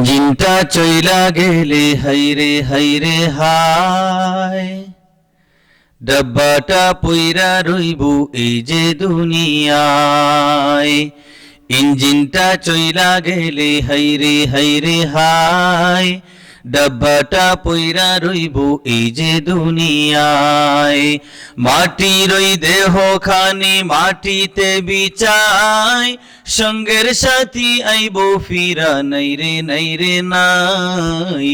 ইঞ্জিনটা চইলা গেলে হাইরে হাইরে হায় ডাব্বাটা পইরা রইব এই যে দুনিয়ায়। ইঞ্জিনটা চইলা গেলে হাইরে হাইরে হায় ডাব্বাটা পইরা রইব এই যে দুনিয়ায়। মাটির ওই দেহ খানি মাটিতে বিচায় সঙ্গের সাথী আইব ফিরা নাইরে নাইরে নাই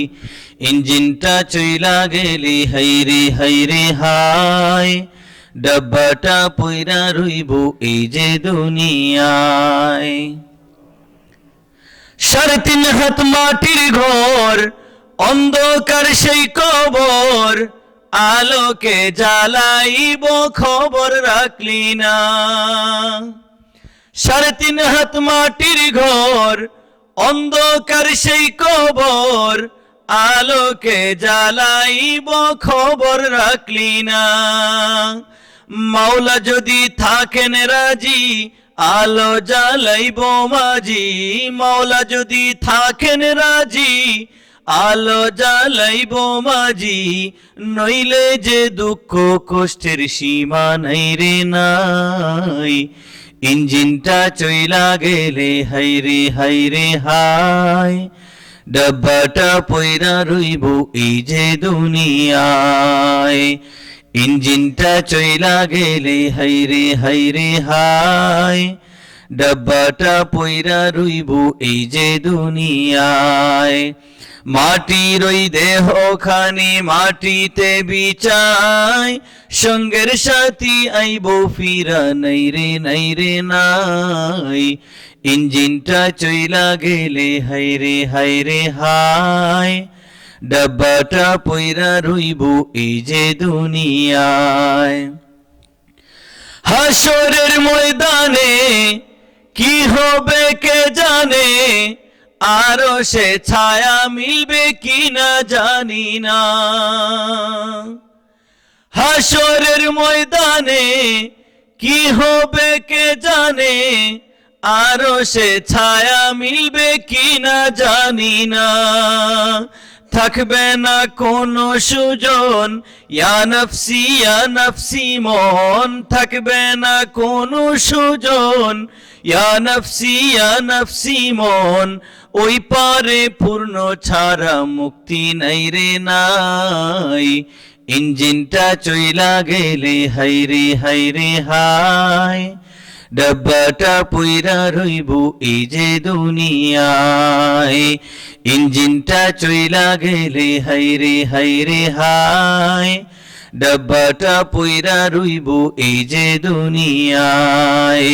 ইঞ্জিনটা চইলা গেলে হাইরে হাইরে হায় ডাব্বাটা পইরা রইব এই যে দুনিয়ায়। সাড়ে তিন হাত মাটির ঘর অন্ধকার সেই কবর আলোকে জ্বালাইব, খবর রাখলি না। সাড়ে তিন হাত মাটির ঘর, অন্ধকার সেই কবর আলোকে জ্বালাইব, খবর রাখলি না। মাওলা যদি থাকেন রাজি, আলো জ্বালাইব মাঝি। মাওলা যদি থাকেন রাজি আলো জ্বালাইব মাঝি, নইলে যে দুঃখ কষ্টের সীমা নাই রে নাই। ইঞ্জিনটা চইলা গেলে হাইরে হাইরে হায় ডাব্বাটা পয়রা রইব এই যে দুনিয়ায়। ইঞ্জিনটা চইলা গেলে, হাই রে হায় ডাব্বাটা পয়রা রইব এই যে দুনিয়ায়। মাটির ওই দেহ খানি মাটিতে বিচায় সঙ্গের সাথী আইব ফিরা নাইরে নাইরে নাই রে নাই। ইঞ্জিনটা চইলা গেলে হাইরে হাইরে হায় ডাব্বাটা পয়রা রইব এই যে দুনিয়ায়। হাসরের ময়দানে কি হবে কে জানে আরও সে ছায়া মিলবে কি না জানি না। হাসরের ময়দানে কি হবে কে জানে, আরও সে ছায়া মিলবে কি না জানি না। থাকবে না কোনো সুজন। ইয়া নফসি ইয়া নফসি, মন থাকবে না কোনো সুজন। ইয়া নফসি ইয়া নফসি, মন ওই পারে পূর্ণ ছাড়া মুক্তি নাই রে নাই। ইঞ্জিনটা চইলা গেলে হাইরে হাইরে হায়। ডাব্বাটা পইরা রইব এই যে দুনিয়ায় ইঞ্জিনটা চইলা গেলে হাইরে হাইরে হায় ডাব্বাটা পইরা রইব এই যে দুনিয়ায়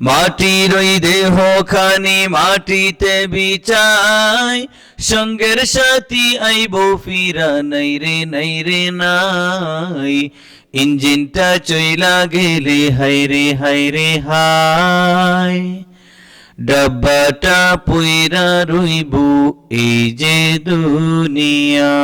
মাটির ওই দেহ খানি মাটিতে বিচায় সঙ্গের সাথী আইব ফিরা নাইরে নাইরে নাই ইঞ্জিনটা চইলা গেলে হাইরে হাইরে হায় ডাব্বাটা পুইরা রইব এই যে দুনিয়ায়।